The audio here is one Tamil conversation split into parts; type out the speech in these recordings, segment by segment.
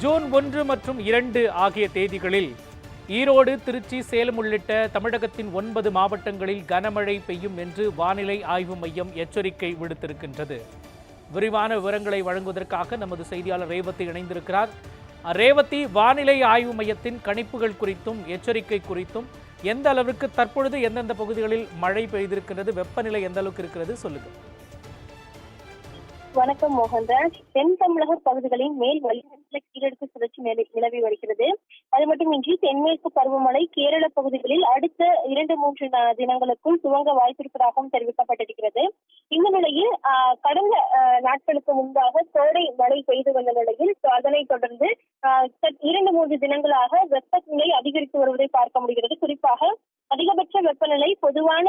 ஜூன் ஒன்று மற்றும் இரண்டு ஆகிய தேதிகளில் ஈரோடு திருச்சி சேலம் உள்ளிட்ட தமிழகத்தின் ஒன்பது மாவட்டங்களில் கனமழை பெய்யும் என்று வானிலை ஆய்வு மையம் எச்சரிக்கை விடுத்திருக்கின்றது. விரிவான விவரங்களை வழங்குவதற்காக நமது செய்தியாளர் ரேவதி இணைந்திருக்கிறார். ரேவதி வானிலை ஆய்வு மையத்தின் கணிப்புகள் குறித்தும் எச்சரிக்கை குறித்தும் எந்த அளவிற்கு தற்பொழுது எந்தெந்த பகுதிகளில் மழை பெய்திருக்கிறது வெப்பநிலை எந்த அளவுக்கு இருக்கிறது சொல்லுங்க. வணக்கம் மோகன்ராஜ். தென் தமிழக பகுதிகளின் மேல் வளிமண்டல கீழடுக்கு சுழற்சி நிலவி வருகிறது. அது மட்டுமின்றி தென்மேற்கு பருவமழை கேரள பகுதிகளில் அடுத்த இரண்டு மூன்று தினங்களுக்குள் துவங்க வாய்ப்பிருப்பதாகவும் தெரிவிக்கப்பட்டிருக்கிறது. இந்த நிலையில் கடந்த நாட்களுக்கு முன்பாக கோடை மழை பெய்து வந்த நிலையில் அதனை தொடர்ந்து ஆஹ், இரண்டு மூன்று தினங்களாக வெப்பநிலை அதிகரித்து வருவதை பார்க்க முடிகிறது. குறிப்பாக அதிகபட்ச வெப்பநிலை பொதுவான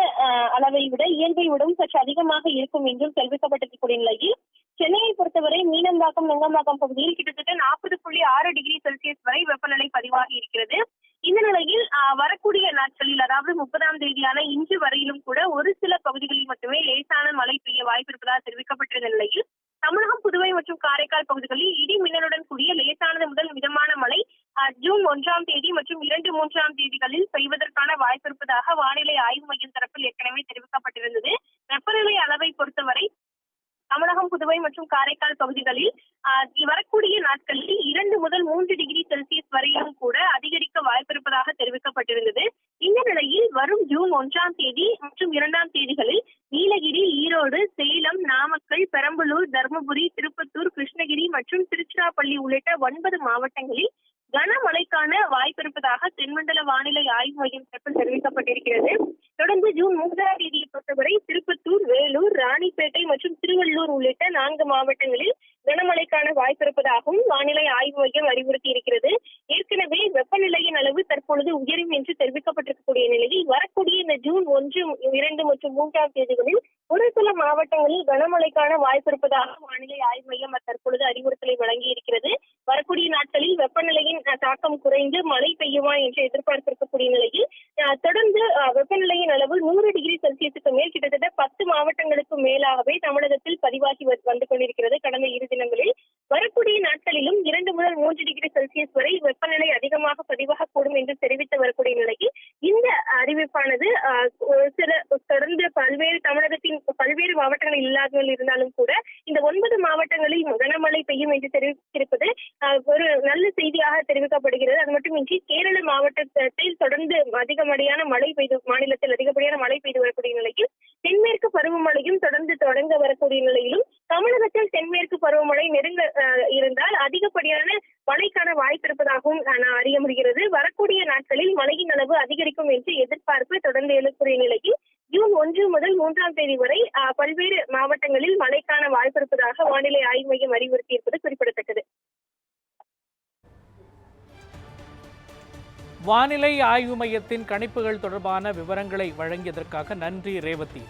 அளவை விட இயல்பை விடவும் சற்று அதிகமாக இருக்கும் என்றும் தெரிவிக்கப்பட்டிருக்கக்கூடிய நிலையில் சென்னையை பொறுத்தவரை மீனம்பாக்கம் நுங்கம்பாக்கம் பகுதியில் கிட்டத்தட்ட நாற்பது புள்ளி ஆறு டிகிரி செல்சியஸ் வரை வெப்பநிலை பதிவாகி இருக்கிறது. இந்த நிலையில் வரக்கூடிய நாட்களில் அதாவது முப்பதாம் தேதியான இன்று வரையிலும் கூட ஒரு சில பகுதிகளில் மட்டுமே லேசான மழை பெய்ய வாய்ப்பு இருப்பதாக தெரிவிக்கப்பட்டிருந்த நிலையில் தமிழகம் புதுவை மற்றும் காரைக்கால் பகுதிகளில் இடி மின்னலுடன் கூடிய லேசானது முதல் மிதமான மழை ஜூன் ஒன்றாம் தேதி மற்றும் இரண்டு மூன்றாம் தேதிகளில் பெய்வதற்கான வாய்ப்பு இருப்பதாக வானிலை ஆய்வு மையம் தரப்பில் ஏற்கனவே வெப்பநிலை அளவை பொறுத்தவரை தமிழகம் புதுவை மற்றும் காரைக்கால் பகுதிகளில் வரக்கூடிய நாட்களில் இரண்டு முதல் மூன்று டிகிரி செல்சியஸ் வரையிலும் கூட அதிகரிக்க வாய்ப்பிருப்பதாக தெரிவிக்கப்பட்டிருந்தது. இந்த நிலையில் வரும் ஜூன் ஒன்றாம் தேதி மற்றும் இரண்டாம் தேதிகளில் நீலகிரி ஈரோடு சேலம் நாமக்கல் பெரம்பலூர் தருமபுரி திருப்பத்தூர் கிருஷ்ணகிரி மற்றும் திருச்சிராப்பள்ளி உள்ளிட்ட ஒன்பது மாவட்டங்களில் கனமழைக்கான வாய்ப்பிருப்பதாக தென்மண்டல வானிலை ஆய்வு மையம் தரப்பில் தெரிவிக்கப்பட்டிருக்கிறது. தொடர்ந்து ஜூன் மூன்றாம் தேதியை பொறுத்தவரை திருப்பத்தூர் வேலூர் ராணிப்பேட்டை மற்றும் திருவள்ளூர் உள்ளிட்ட நான்கு மாவட்டங்களில் கனமழைக்கான வாய்ப்பிருப்பதாகவும் வானிலை ஆய்வு மையம் அறிவுறுத்தி இருக்கிறது. ஏற்கனவே வெப்பநிலையின் அளவு தற்பொழுது உயரும் என்று தெரிவிக்கப்பட்டிருக்கக்கூடிய நிலையில் வரக்கூடிய இந்த ஜூன் ஒன்று இரண்டு மற்றும் மூன்றாம் தேதிகளில் ஒரு சில மாவட்டங்களில் கனமழைக்கான வாய்ப்பிருப்பதாக வானிலை ஆய்வு மையம் தற்பொழுது அறிவுறுத்தலை வழங்கி இருக்கிறது வரக்கூடிய நாட்களில் வெப்பநிலை தாக்கம் குறைந்து மழை பெய்யுமா என்று எதிர்பார்த்திருக்கக்கூடிய நிலையில் தொடர்ந்து வெப்பநிலையின் அளவு நூறு டிகிரி செல்சியஸுக்கு மேல் கிட்டத்தட்ட பத்து மாவட்டங்களுக்கு மேலாகவே தமிழகத்தில் பதிவாகி வ- வந்து கொண்டிருக்கிறது கடந்த இரு தினங்களில். வரக்கூடிய நாட்களிலும் இரண்டு முதல் மூன்று டிகிரி செல்சியஸ் வரை வெப்பநிலை அதிகமாக பதிவாகக்கூடும் என்று தெரிவித்து வரக்கூடிய நிலையில் இந்த அறிவிப்பானது அஹ், ஒரு சில தொடர்ந்து பல்வேறு தமிழகத்தின் பல்வேறு மாவட்டங்கள் இல்லாதவர்கள் இருந்தாலும் கூட இந்த ஒன்பது மாவட்டங்களில் கனமழை பெய்யும் என்று தெரிவித்திருப்பது ஒரு நல்ல செய்தியாக தெரிவிக்கப்படுகிறது. அது மட்டுமின்றி கேரள மாவட்டத்தில் தொடர்ந்து அதிகமடியான மழை பெய்து மாநிலத்தில் அதிகப்படியான மழை பெய்து வரக்கூடிய நிலையில் தென்மேற்கு பருவமழையும் தொடர்ந்து தொடங்க வரக்கூடிய நிலையிலும் தமிழகத்தில் தென்மேற்கு பருவமழை நெருங்க இருந்தால் அதிகப்படியான மழைக்கான வாய்ப்பு இருப்பதாகவும் நான் அறிய முடிகிறது. வரக்கூடிய நாட்களில் மழையின் அளவு அதிகரிக்கும் என்று எதிர்பார்ப்பு தொடர்ந்து எழுக்கூடிய நிலையில் ஜூன் ஒன்று முதல் மூன்றாம் தேதி வரை பல்வேறு மாவட்டங்களில் மழைக்கான வாய்ப்பு இருப்பதாக வானிலை ஆய்வு மையம் அறிவுறுத்தியிருப்பது குறிப்பிடத்தக்கது. வானிலை ஆய்வு மையத்தின் கணிப்புகள் தொடர்பான விவரங்களை வழங்கியதற்காக நன்றி ரேவதி.